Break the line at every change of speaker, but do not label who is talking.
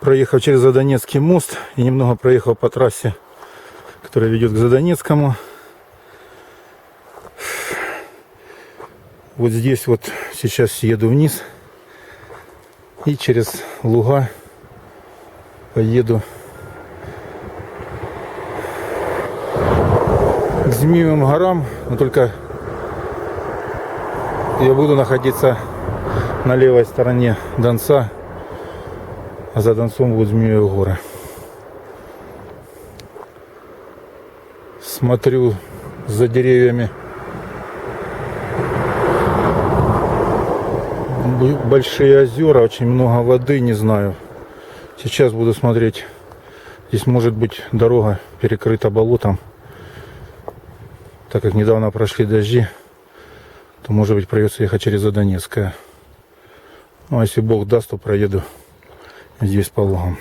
проехав через Задонецкий мост и немного проехал по трассе, которая ведет к Задонецкому. Вот здесь вот сейчас еду вниз и через луга поеду к Змеевым горам, но только я буду находиться на левой стороне Донца, за Донцом будут Змеевые горы. Смотрю за деревьями большие озера, очень много воды, не знаю. Сейчас буду смотреть. Здесь может быть дорога перекрыта болотом. Так как недавно прошли дожди, то может быть придется ехать через Задонецкое. Ну а если Бог даст, то проеду здесь по лугам.